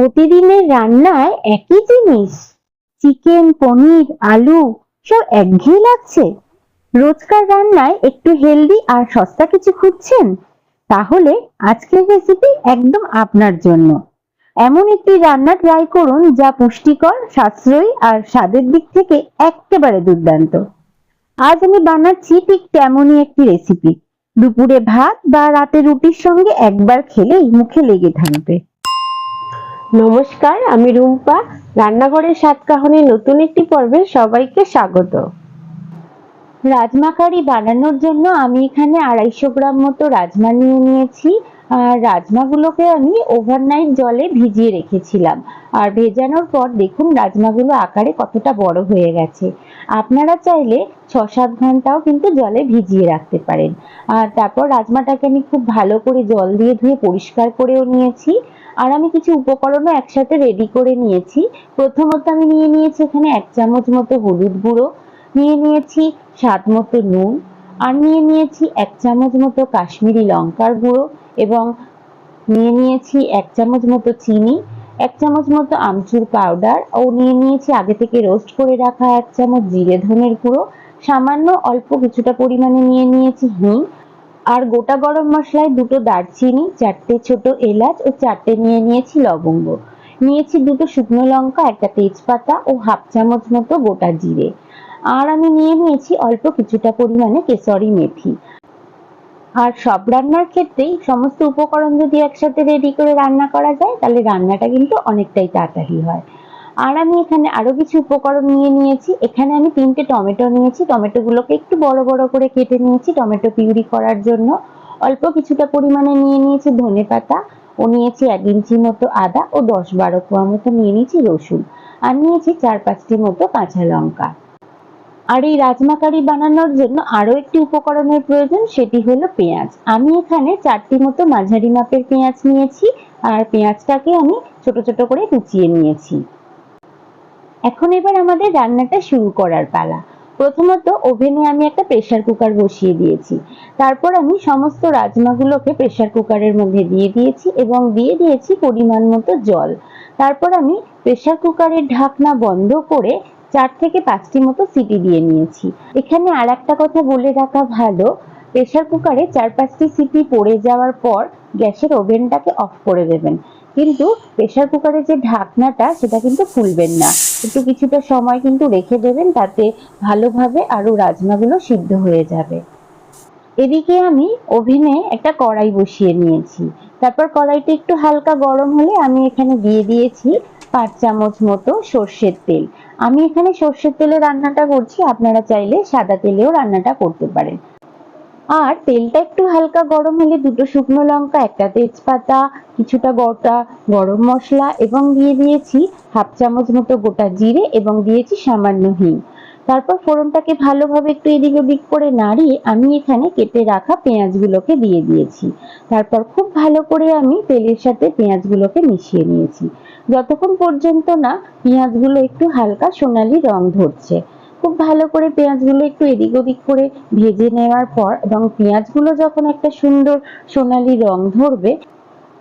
প্রতিদিনের রান্নায় একই জিনিস। চিকেন, পনির, আলু, সব একঘেয়ে লাগছে। রোজকার রান্নায় একটু হেলদি আর সস্তা কিছু খুঁজছেন? তাহলে আজকের রেসিপি একদম আপনার জন্য। এমন একটি রান্না ট্রাই করুন যা পুষ্টিকর, সাশ্রয়ী আর স্বাদের দিক থেকে একেবারে দুর্দান্ত। আজ আমি বানাচ্ছি ঠিক তেমনই একটি রেসিপি দুপুরে ভাত বা রাতে রুটির সঙ্গে একবার খেলেই মুখে লেগে থাকবে। নমস্কার, আমি রুম্পা। রান্নাঘরের সাত কাহনের নতুন একটি পর্বে সবাইকে স্বাগত। রাজমা কারি বানানোর জন্য আমি এখানে আড়াইশো গ্রাম মতো রাজমা নিয়ে নিয়েছি। রাজমাগুলোকে আমি ওভারনাইট জলে ভিজিয়ে রেখেছিলাম। আর ভেজানোর পর দেখুন রাজমাগুলো আকারে কতটা বড় হয়ে গেছে। আপনারা চাইলে ছ সাত ঘন্টাও কিন্তু জলে ভিজিয়ে রাখতে পারেন। আর তারপর রাজমাটাকে আমি খুব ভালো করে জল দিয়ে ধুয়ে পরিষ্কার করেও নিয়েছি। আর আমি কিছু উপকরণও একসাথে রেডি করে নিয়েছি। প্রথমত আমি নিয়ে নিয়েছি এখানে এক চামচ মতো হলুদ গুঁড়ো, নিয়ে নিয়েছি স্বাদ মতো নুন আর নিয়ে নিয়েছি এক চামচ মতো কাশ্মীরি লঙ্কার গুঁড়ো এবং নিয়ে নিয়েছি এক চামচ মতো চিনি, এক চামচ মতো আমচুর পাউডার ও নিয়ে নিয়েছি আগে থেকে রোস্ট করে রাখা এক চামচ জিরে ধনের গুঁড়ো। সামান্য অল্প কিছুটা পরিমাণে নিয়ে নিয়েছি হিং আর গোটা গরম মশলায় দুটো দারচিনি, চারটে ছোট এলাচ ও চারটে নিয়ে নিয়েছি লবঙ্গ। নিয়েছি দুটো শুকনো লঙ্কা, একটা তেজপাতা ও হাফ চামচ মতো গোটা জিরে। আর আমি নিয়ে নিয়েছি অল্প কিছুটা পরিমাণে কেশরি মেথি। আর সব রান্নার ক্ষেত্রেই সমস্ত উপকরণ যদি একসাথে রেডি করে রান্না করা যায়, তাহলে রান্নাটা কিন্তু অনেকটাই তাড়াতাড়ি হয়। আর আমি এখানে আরও কিছু উপকরণ নিয়ে নিয়েছি। এখানে আমি তিনটে টমেটো নিয়েছি। টমেটোগুলোকে একটু বড় বড় করে কেটে নিয়েছি টমেটো পিউরি করার জন্য। অল্প কিছুটা পরিমাণে নিয়ে নিয়েছি ধনে পাতা। ও নিয়েছি এক ইঞ্চি মতো আদা। ও দশ বারো কোয়া মতো নিয়ে নিয়েছি রসুন। আর নিয়েছি চার পাঁচটি মতো কাঁচা লঙ্কা। আর এই রাজমা কারি বানানোর জন্য আরও একটি উপকরণের প্রয়োজন, সেটি হলো পেঁয়াজ। আমি এখানে চারটি মতো মাঝারি মাপের পেঁয়াজ নিয়েছি, আর পেঁয়াজটাকে আমি ছোট ছোট করে কুচিয়ে নিয়েছি। এখন এবার আমাদের রান্নাটা শুরু করার পালা। প্রথমত ওভেনে আমি একটা প্রেসার কুকার বসিয়ে দিয়েছি। তারপর আমি সমস্ত রাজমাগুলোকে প্রেসার কুকারের মধ্যে দিয়ে দিয়েছি এবং দিয়ে দিয়েছি পরিমাণ মতো জল। তারপর আমি প্রেসার কুকারের ঢাকনা বন্ধ করে চার থেকে পাঁচটি মতো সিটি দিয়ে নিয়েছি। এখানে আর একটা কথা বলে রাখা ভালো, প্রেসার কুকারে চার পাঁচটি সিটি পড়ে যাওয়ার পর গ্যাসের ওভেনটাকে অফ করে দেবেন। কিন্তু প্রেসার কুকারের যে ঢাকনাটা, সেটা কিন্তু খুলবেন না। একটু কিছুটা সময় কিন্তু রেখে দেবেন তাতে ভালোভাবে আরও রাজমাগুলো সিদ্ধ হয়ে যাবে। এদিকে আমি ওভেনে একটা কড়াই বসিয়ে নিয়েছি। তারপর কড়াইটা একটু হালকা গরম হলে আমি এখানে দিয়ে দিয়েছি পাঁচ চামচ মতো সর্ষের তেল। আমি এখানে সর্ষের তেলে রান্নাটা করছি, আপনারা চাইলে সাদা তেলেও রান্নাটা করতে পারেন। আর তেলটা একটু হালকা গরম হলে দুটো শুকনো লঙ্কা, একটা তেজপাতা, কিছুটা গোটা গরম মশলা এবং দিয়ে দিয়েছি হাফ চামচ মতো গোটা জিরে এবং দিয়েছি সামান্য হিং। তারপর ফোড়নটাকে ভালোভাবে একটু এদিক ওদিক করে নাড়িয়ে আমি এখানে কেটে রাখা পেঁয়াজগুলোকে দিয়ে দিয়েছি। তারপর খুব ভালো করে আমি তেলের সাথে পেঁয়াজগুলোকে মিশিয়ে নিয়েছি। যতক্ষণ পর্যন্ত না পেঁয়াজগুলো একটু হালকা সোনালি রং ধরছে। খুব ভালো করে পেঁয়াজগুলো একটু এদিক ওদিক করে ভেজে নেওয়ার পর এবং পেঁয়াজগুলো যখন একটা সুন্দর সোনালি রং ধরবে,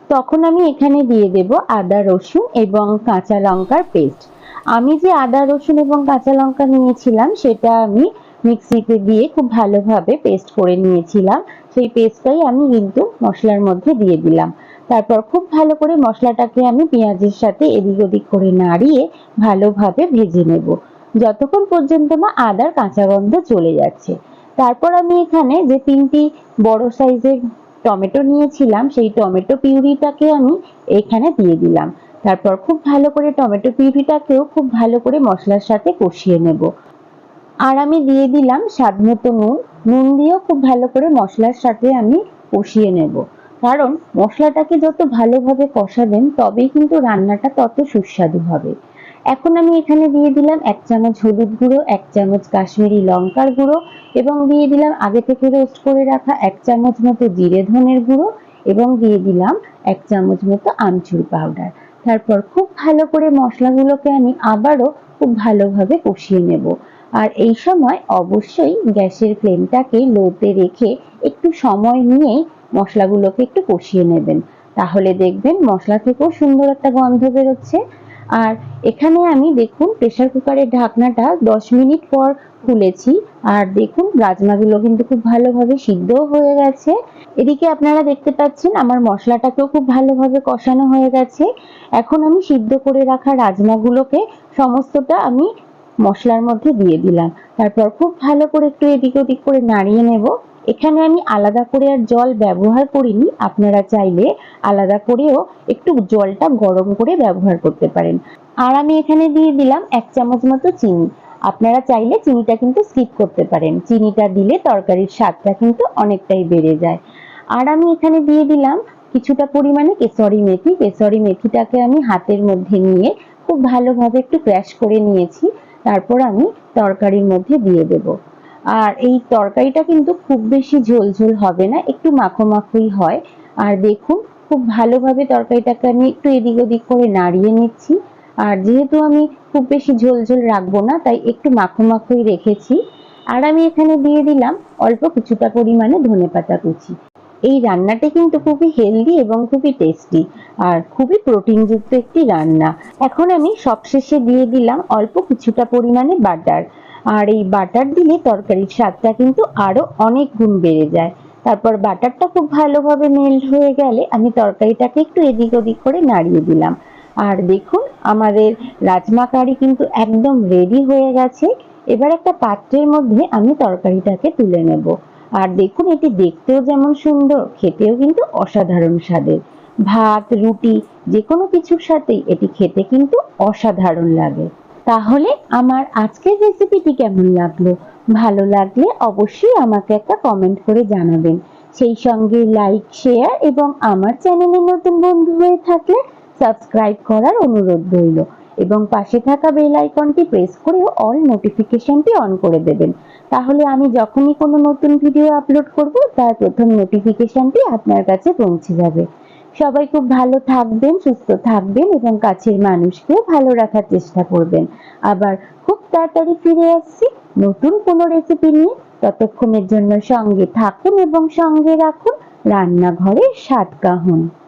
তখন আমি এখানে দিয়ে দেব আদা, রসুন এবং কাঁচা লঙ্কার পেস্ট। আমি যে আদা, রসুন এবং কাঁচা লঙ্কা নিয়েছিলাম, সেটা আমি মিক্সিতে দিয়ে খুব ভালোভাবে পেস্ট করে নিয়েছিলাম। সেই পেস্টটাই আমি কিন্তু মশলার মধ্যে দিয়ে দিলাম। তারপর খুব ভালো করে মশলাটাকে আমি পেঁয়াজের সাথে এদিক ওদিক করে নাড়িয়ে ভালোভাবে ভেজে নেব। যতক্ষণ পর্যন্ত না আদার কাঁচা গন্ধ চলে যাচ্ছে। তারপর আমি এখানে যে তিনটি বড় সাইজের টমেটো নিয়েছিলাম, সেই টমেটো পিউরিটাকে আমি এখানে দিয়ে দিলাম। তারপর খুব ভালো করে টমেটো পিউরিটাকেও খুব ভালো করে মশলার সাথে কষিয়ে নেব। আর আমি দিয়ে দিলাম স্বাদ মতো নুন। নুন দিয়েও খুব ভালো করে মশলার সাথে আমি কষিয়ে নেব। কারণ মশলাটাকে যত ভালোভাবে কষাবেন, তবেই কিন্তু রান্নাটা তত সুস্বাদু হবে। এখন আমি এখানে দিয়ে দিলাম এক চামচ হলুদ গুঁড়ো, এক চামচ কাশ্মীরি লঙ্কার গুঁড়ো এবং দিয়ে দিলাম আগে থেকে রোস্ট করে রাখা এক চামচ মতো জিরে ধনের গুঁড়ো এবং দিয়ে দিলাম এক চামচ মতো আমচুর পাউডার তারপর খুব ভালো করে মশলাগুলোকে আমি আবারও খুব ভালোভাবে কষিয়ে নেব। আর এই সময় অবশ্যই গ্যাসের ফ্লেমটাকে লোতে রেখে একটু সময় নিয়েই মশলাগুলোকে একটু কষিয়ে নেবেন। তাহলে দেখবেন মশলা থেকেও সুন্দর একটা গন্ধ বেরোচ্ছে। আর এখানে আমি দেখুন প্রেসার কুকারের ঢাকনাটা দশ মিনিট পর খুলেছি। আর দেখুন রাজমাগুলো কিন্তু খুব ভালোভাবে সিদ্ধও হয়ে গেছে। এদিকে আপনারা দেখতে পাচ্ছেন আমার মশলাটাকেও খুব ভালোভাবে কষানো হয়ে গেছে। এখন আমি সিদ্ধ করে রাখা রাজমাগুলোকে সমস্তটা আমি মশলার মধ্যে দিয়ে দিলাম। তারপর খুব ভালো করে একটু এদিক ওদিক করে নাড়িয়ে নেব। এখানে আমি আলাদা করে আর জল ব্যবহার করিনি। আপনারা চাইলে আলাদা করেও একটু জলটা গরম করে ব্যবহার করতে পারেন। আর আমি এখানে দিয়ে দিলাম এক চামচ মতো চিনি। আপনারা চাইলে চিনিটা কিন্তু স্কিপ করতে পারেন। চিনিটা দিলে তরকারির স্বাদটা কিন্তু অনেকটাই বেড়ে যায়। আর আমি এখানে দিয়ে দিলাম কিছুটা পরিমাণে কেশরি মেথি। কেশরি মেথিটাকে আমি হাতের মধ্যে নিয়ে খুব ভালোভাবে একটু ক্র্যাশ করে নিয়েছি। তারপর আমি তরকারির মধ্যে দিয়ে দেব। আর এই তরকারিটা কিন্তু খুব বেশি ঝোল ঝোল হবে না, একটু মাখো মাখোই হয়। আর দেখুন, খুব ভালোভাবে তরকারিটাকে আমি একটু এদিক ওদিক করে নাড়িয়ে নিচ্ছি। আর যেহেতু আমি খুব বেশি ঝোল ঝোল রাখব না, তাই একটু মাখো মাখোই রেখেছি। আর আমি এখানে দিয়ে দিলাম অল্প কিছুটা পরিমাণে ধনেপাতা কুচি। এই রান্নাটা কিন্তু খুবই হেলদি এবং খুবই টেস্টি আর খুবই প্রোটিনযুক্ত একটি রান্না। এখন আমি সবশেষে দিয়ে দিলাম অল্প কিছুটা পরিমাণে বাটার। আর এই বাটার দিলে তরকারির স্বাদটা কিন্তু আরও অনেক গুণ বেড়ে যায়। তারপর বাটারটা খুব ভালোভাবে মেল্ট হয়ে গেলে আমি তরকারিটাকে একটু এদিক ওদিক করে নাড়িয়ে দিলাম। আর দেখুন, আমাদের রাজমা কারি কিন্তু একদম রেডি হয়ে গেছে। এবার একটা পাত্রের মধ্যে আমি তরকারিটাকে তুলে নেব। আর দেখুন, এটি দেখতেও যেমন সুন্দর, খেতেও কিন্তু অসাধারণ স্বাদের। ভাত, রুটি যে কোনো কিছুর সাথেই এটি খেতে কিন্তু অসাধারণ লাগে। তাহলে আমার আজকের রেসিপিটি কেমন লাগল? ভালো লাগলে অবশ্যই আমাকে একটা কমেন্ট করে জানাবেন। সেই সঙ্গে লাইক শেয়ার এবং আমার চ্যানেলে নতুন বন্ধু হয়ে থাকলে সাবস্ক্রাইব করার অনুরোধ রইল এবং পাশে থাকা বেল আইকনটি প্রেস করে অল নোটিফিকেশনটি অন করে দেবেন। তাহলে আমি যখনই কোনো নতুন ভিডিও আপলোড করব, তার প্রথম নোটিফিকেশনটি আপনার কাছে পৌঁছে যাবে। সবাই খুব ভালো থাকবেন, সুস্থ থাকবেন এবং কাছের মানুষকে ভালো রাখার চেষ্টা করবেন। আবার খুব তাড়াতাড়ি ফিরে আসছি নতুন কোনো রেসিপি নিয়ে। ততক্ষণের জন্য সঙ্গে থাকুন এবং সঙ্গে রাখুন রান্নাঘরের সাতকাহন কাহন